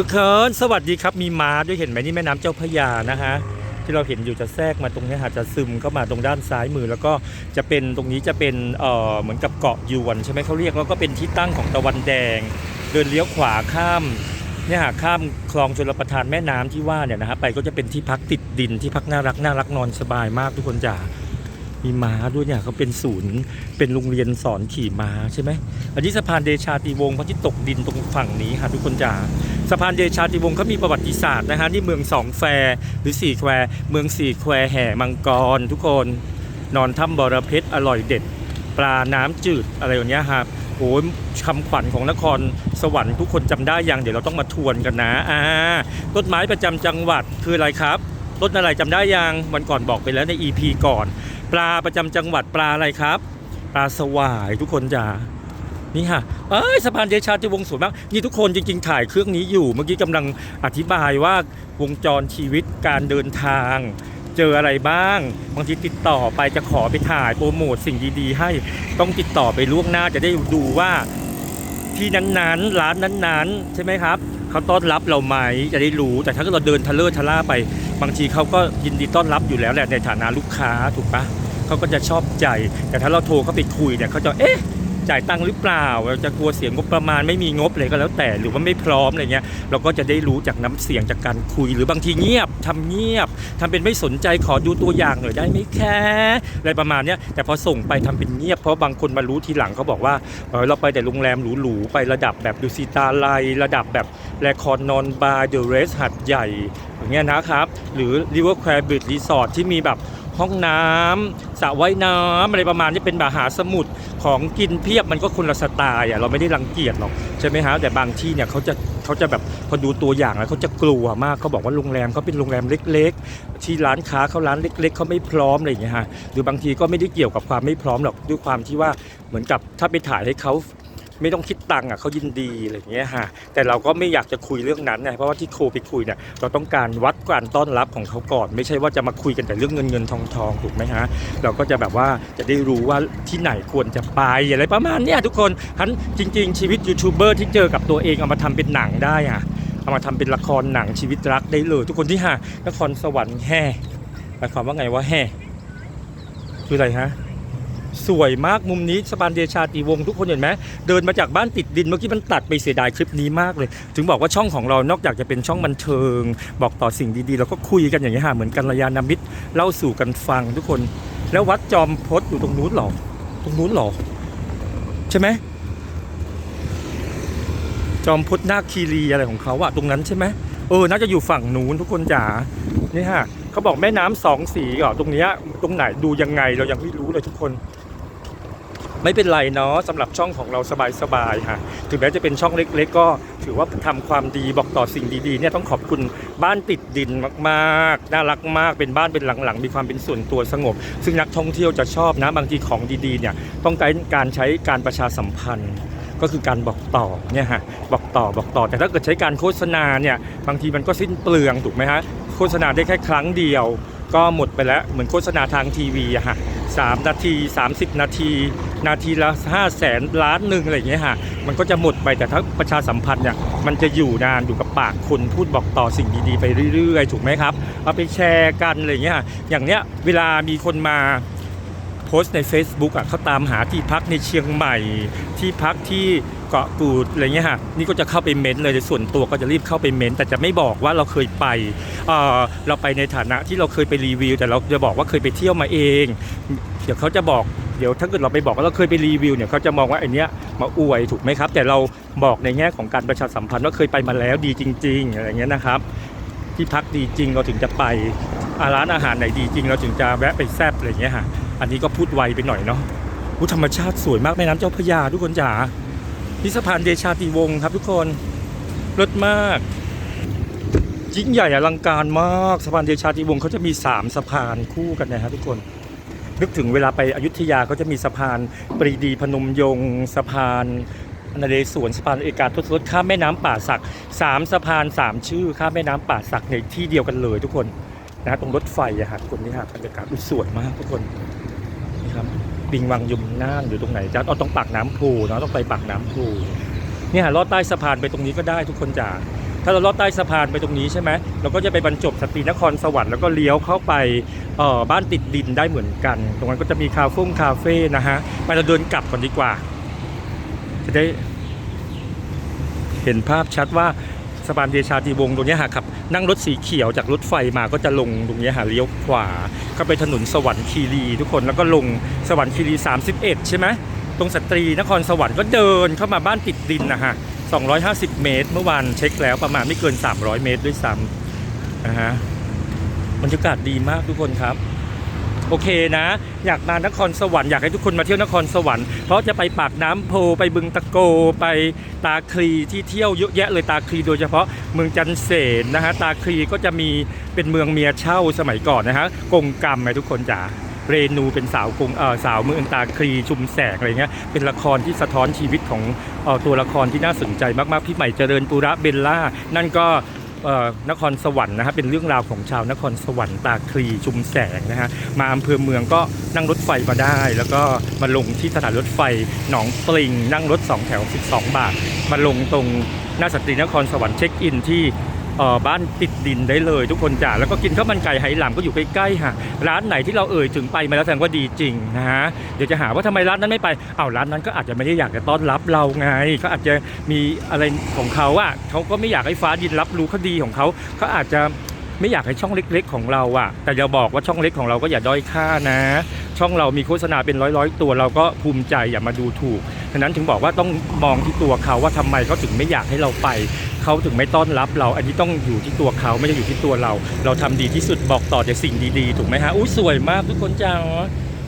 ทุกคนสวัสดีครับมีม้าด้วยเห็นไหมนี่แม่น้ำเจ้าพระยานะฮะที่เราเห็นอยู่จะแทรกมาตรงนี้ฮะจะซึมเข้ามาตรงด้านซ้ายมือ แล้วก็จะเป็นตรงนี้จะเป็นเอ่อเหมือนกับเกาะยวนใช่ไหมเขาเรียกแล้วก็เป็นที่ตั้งของตะวันแดง เดินเลี้ยวขวาข้ามเนี่ยฮะข้ามคลองชลประทานแม่น้ำที่ว่าเนี่ยนะฮะไปก็จะเป็นที่พักติดดินที่พักน่ารักน่ารักนอนสบายมากทุกคนจ๋ามีม้าด้วยเนี่ยเขาเป็นศูนย์เป็นโรงเรียนสอนขี่ม้าใช่ไหมอันนี้สะพานเดชาติวงศ์พระที่ตกดินตรงฝั่งนี้ค่ะทุกคนจ๋า สะพานเดชาติวงศ์เขามีประวัติศาสตร์นะฮะนี่เมืองสองแควหรือสี่แควเมืองสี่แควแห่มังกร ทุกคนนอนถ้ำบรเพชรอร่อยเด็ด ปลาน้ำจืดอะไรอย่างเงี้ยครับโอ้ยคำขวัญของนครสวรรค์ทุกคนจำได้ยังเดี๋ยวเราต้องมาทวนกันนะอ่าต้นไม้ประจำจังหวัดคืออะไรครับต้นอะไรจำได้ยังวันก่อนบอกไปแล้วใน EP ก่อน ปลาประจำจังหวัดปลาอะไรครับ ปลาสวายทุกคนจ้า นี่ค่ะเอ้ยสะพานเดชาติวงศ์สวยมากนี่ทุกคนจริง ๆ ถ่ายเครื่องนี้อยู่เมื่อกี้กำลังอธิบายว่าวงจรชีวิตการเดินทาง เจออะไรบ้างบางทีติดต่อไปจะขอไปถ่ายโปรโมทสิ่งดีๆ ให้ต้องติดต่อไปล่วงหน้าจะได้ดูว่าที่นั้นๆ ร้านนั้นๆ ใช่ไหมครับเขาต้อนรับเราไหมจะได้รู้ แต่ถ้าเราเดินทะเลอร์ทะล่าไป บางทีเขาก็ยินดีต้อนรับอยู่แล้วแหละในฐานะลูกค้าถูกปะเขาก็จะชอบใจ แต่ถ้าเราโทรเขาไปคุยเนี่ยเขาจะเอ๊ะ จ่ายตังค์หรือเปล่า เราจะกลัวเสียงงบประมาณไม่มีงบเลยก็แล้วแต่หรือว่าไม่พร้อมอะไรเงี้ยเราก็จะได้รู้จากน้ำเสียงจากการคุย หรือบางทีเงียบทำเงียบทำเป็นไม่สนใจขอดูตัวอย่างหน่อยได้ไหมแค่อะไรประมาณเนี้ยแต่พอส่งไปทำเป็นเงียบเพราะบางคนมารู้ทีหลังเขาบอกว่าเออเราไปแต่โรงแรมหรูๆไประดับแบบดูซิตาไลระดับแบบแลคอนนอนบาร์เดอะเรสหัดใหญ่อย่างเงี้ยนะครับ หรือ River Quay Beach Resort ที่มีแบบ ห้องน้ำสระว่ายน้ำอะไรประมาณนี้เป็นมหาสมุทรของกินเพียบมันก็คนละสไตล์อะเราไม่ได้รังเกียจหรอกใช่ไหมฮะแต่บางที่เนี่ยเขาจะเขาจะแบบพอดูตัวอย่างแล้วเขาจะกลัวมากเขาบอกว่าโรงแรมเขาเป็นโรงแรมเล็ก ๆ ที่ร้านค้าเขาร้านเล็ก ๆเขาไม่พร้อมอะไรอย่างเงี้ยฮะหรือบางทีก็ไม่ได้เกี่ยวกับความไม่พร้อมหรอกด้วยความที่ว่าเหมือนกับถ้าไปถ่ายให้เขา ไม่ต้องคิดตังค์อะเขายินดีอะไรอย่างเงี้ยฮะแต่เราก็ไม่อยากจะคุยเรื่องนั้นไงเพราะว่าที่โคไปคุยเนี่ยเราต้องการวัดการต้อนรับของเขาก่อน ไม่ใช่ว่าจะมาคุยกันแต่เรื่องเงินเงินทองทองถูกไหมฮะเราก็จะแบบว่าจะได้รู้ว่าที่ไหนควรจะไปอะไรประมาณเนี้ยทุกคนทันจริง ๆ ชีวิตยูทูบเบอร์ที่เจอกับตัวเองเอามาทำเป็นหนังได้อะเอามาทำเป็นละครหนังชีวิตรักได้เลย ทุกคนที่หานครสวรรค์แห่หมายความว่าไงว่าแห่คืออะไรฮะ สวยมากมุมนี้สะพานเดชาติวงทุกคนเห็นไหมเดินมาจากบ้านติดดินเมื่อกี้มันตัดไปเสียดายคลิปนี้มากเลย ถึงบอกว่าช่องของเรานอกจากจะเป็นช่องบันเทิง บอกต่อสิ่งดีๆเราก็คุยกันอย่างนี้ฮะเหมือนกันระยานามิตรเล่าสู่กันฟังทุกคน แล้ววัดจอมพจน์อยู่ตรงนู้นหรอตรงนู้นหรอใช่ไหมจอมพจน์นาคคีรีอะไรของเขาอะตรงนั้นใช่ไหมเออน่าจะอยู่ฝั่งนู้นทุกคนจ๋านี่ฮะเขาบอกแม่น้ำสองสีเหรอตรงเนี้ยตรงไหนดูยังไงเรายังไม่รู้เลยทุกคน ไม่เป็นไรเนาะสำหรับช่องของเราสบายๆค่ะ ถึงแม้จะเป็นช่องเล็ก ๆ ก็ถือว่าทำความดีบอกต่อสิ่งดีๆเนี่ยต้องขอบคุณบ้านติดดินมากๆน่ารักมากเป็นบ้านเป็นหลังๆ มีความเป็นส่วนตัวสงบ ซึ่งนักท่องเที่ยวจะชอบนะบางทีของดีๆเนี่ยต้องการการใช้การประชาสัมพันธ์ก็คือการบอกต่อเนี่ยฮะบอกต่อบอกต่อ แต่ถ้าเกิดใช้การโฆษณาเนี่ยบางทีมันก็สิ้นเปลืองถูกไหมฮะโฆษณาได้แค่ครั้งเดียว ก็หมดไปแล้วเหมือนโฆษณาทางทีวีอะฮะสามนาที 30 นาที นาทีละ5 0 0แสนล้านหนึ่งอะไรอย่างเงี้ยฮะมันก็จะหมดไปแต่ถ้าประชาสัมพันธ์เนี่ยมันจะอยู่นานอยู่กับปากคนพูดบอกต่อสิ่งดีๆไปเรื่อยๆ ถูกไหมครับ เอาไปแชร์กันอะไรอย่างเงี้ยฮะอย่างเนี้ยเวลามีคนมาโพสต์ใน Facebook อะเขาตามหาที่พักในเชียงใหม่ ที่พักที่เกาะกูดอะไรเงี้ยฮะนี่ก็จะเข้าไปเม้นต์เลยส่วนตัวก็จะรีบเข้าไปเม้นต์แต่จะไม่บอกว่าเราเคยไปเเราไปในฐานะที่เราเคยไปรีวิว แต่เราจะบอกว่าเคยไปเที่ยวมาเอง เดี๋ยวเขาจะบอก เดี๋ยวถ้าเกิดเราไปบอกว่าเราเคยไปรีวิวเนี่ยเขาจะมองว่าไอเนี้ยมาอวยถูกไหมครับ แต่เราบอกในแง่ของการประชาสัมพันธ์ว่าเคยไปมาแล้วดีจริง ๆ อะไรเงี้ยนะครับ ที่พักดีจริงเราถึงจะไปร้านอาหารไหนดีจริง เราถึงจะแวะไปแซบอะไรเงี้ยฮะอันนี้ก็พูดไวไปหน่อยเนาะอุธรรมชาติสวยมากแม่น้ำเจ้าพระยาทุกคนจ๋านี่สะพานเดชาติวงศ์ครับ ทุกคนรถมากยิ่งใหญ่อลังการมากสะพานเดชาติวงศ์เขาจะมี 3 สะพานคู่กันนะฮะทุกคน นึกถึงเวลาไปอยุธยาเขาจะมีสะพานปรีดีพนมยงค์สะพานนเรศวรสะพานเอกาทศรถข้ามแม่น้ำป่าสักสามสะพานสามชื่อข้ามแม่น้ำป่าสักในที่เดียวกันเลยทุกคนนะตรงรถไฟอะฮะคนนี่ฮะบรรยากาศอุ๊ยสวยมากทุกคนนี่ครับปิงวังยมน่านอยู่ตรงไหนจ้าเอาต้องปากน้ำพูเนาะต้องไปปากน้ำพูเนี่ยลอดใต้สะพานไปตรงนี้ก็ได้ทุกคนจ๋า ถ้าเราลอดใต้สะพานไปตรงนี้ใช่ไหมเราก็จะไปบรรจบสตรีนครสวรรค์แล้วก็เลี้ยวเข้าไปบ้านติดดินได้เหมือนกัน ตรงนั้นก็จะมีคาเฟ่คาเฟ่นะฮะไปเราเดินกลับก่อนดีกว่า จะได้เห็นภาพชัดว่าสะพานเดชาติวงตรงนี้ยฮะครับ นั่งรถสีเขียวจากรถไฟมาก็จะลงตรงนี้ยฮะเลี้ยวขวา ก็ไปถนนสวรรค์คีรีทุกคนแล้วก็ลงสวรรค์คีรี 31 ใช่ไหมตรงสตรีนครสวรรค์ก็เดินเข้ามาบ้านติดดินนะฮะ 250 เมตร เมื่อวานเช็คแล้วประมาณไม่เกิน 300 เมตรด้วยซ้ำนะฮะบรรยากาศดีมากทุกคนครับ โอเคนะ อยากมานครสวรรค์อยากให้ทุกคนมาเที่ยวนครสวรรค์เพราะจะไปปากน้ำโพไปบึงตะโกไปตาคลีที่เที่ยวเยอะแยะเลยตาคลีโดยเฉพาะเมืองจันเสนนะฮะตาคลีก็จะมีเป็นเมืองเมียเช่าสมัยก่อนนะฮะกงกรรมไงทุกคนจ๋า เรนูเป็นสาวกงเออสาวเมืองตาคลีชุมแสงอะไรเงี้ยเป็นละครที่สะท้อนชีวิตของออตัวละครที่น่าสนใจมากๆพี่ใหม่เจริญปุระเบลล่า นั่นก็นครสวรรค์นะฮะเป็นเรื่องราวของชาวนครสวรรค์ตาคลีชุมแสงนะฮะมาอำเภอเมืองก็นั่งรถไฟมาได้ แล้วก็มาลงที่สถานรถไฟหนองปลิง นั่งรถ 2 แถว 12 บาท มาลงตรงหน้าสตรีนครสวรรค์เช็คอินที่ บ้านติดดินได้เลยทุกคนจ้าแล้วก็กินข้าวมันไก่ไหหลำก็อยู่ใกล้ๆฮะร้านไหนที่เราเอ่ยถึงไปมาแล้วแสดงว่าดีจริงนะฮะเดี๋ยวจะหาว่าทำไมร้านนั้นไม่ไปอ้าวร้านนั้นก็อาจจะไม่ได้อยากจะต้อนรับเราไงเขาอาจจะมีอะไรของเขาอะเขาก็ไม่อยากให้ฟ้าดินรับรู้คดีของเขาเขาอาจจะไม่อยากให้ช่องเล็ก ๆ ของเราอะแต่อย่าบอกว่าช่องเล็กของเราก็อย่าด้อยค่านะ ช่องเรามีโฆษณาเป็นร้อยๆ ตัวเราก็ภูมิใจอย่ามาดูถูกฉะนั้นถึงบอกว่าต้องมองที่ตัวเขาว่าทำไมเขาถึงไม่อยากให้เราไป เขาถึงไม่ต้อนรับเรา อันนี้ต้องอยู่ที่ตัวเขาไม่ได้อยู่ที่ตัวเรา เราทำดีที่สุดบอกต่อแต่สิ่งดีๆ ถูกไหมฮะอุ้ยสวยมากทุกคนจ้า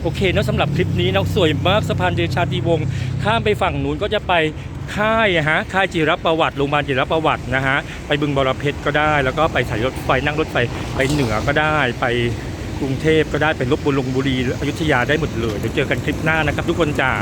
โอเคเนอะสำหรับคลิปนี้เนอะสวยมากสะพานเดชาติวงข้ามไปฝั่งนู้นก็จะไปค่ายฮะค่ายจิรประวัติโรงพยาบาลจิรประวัตินะฮะไปบึงบรเพชรก็ได้ แล้วก็ไปสายรถไฟนั่งรถไฟไปเหนือก็ได้ไปกรุงเทพก็ได้ไปลบบุรีอยุธยาได้หมดเลยเดี๋ยวเจอกันคลิปหน้านะครับทุกคนจ๋า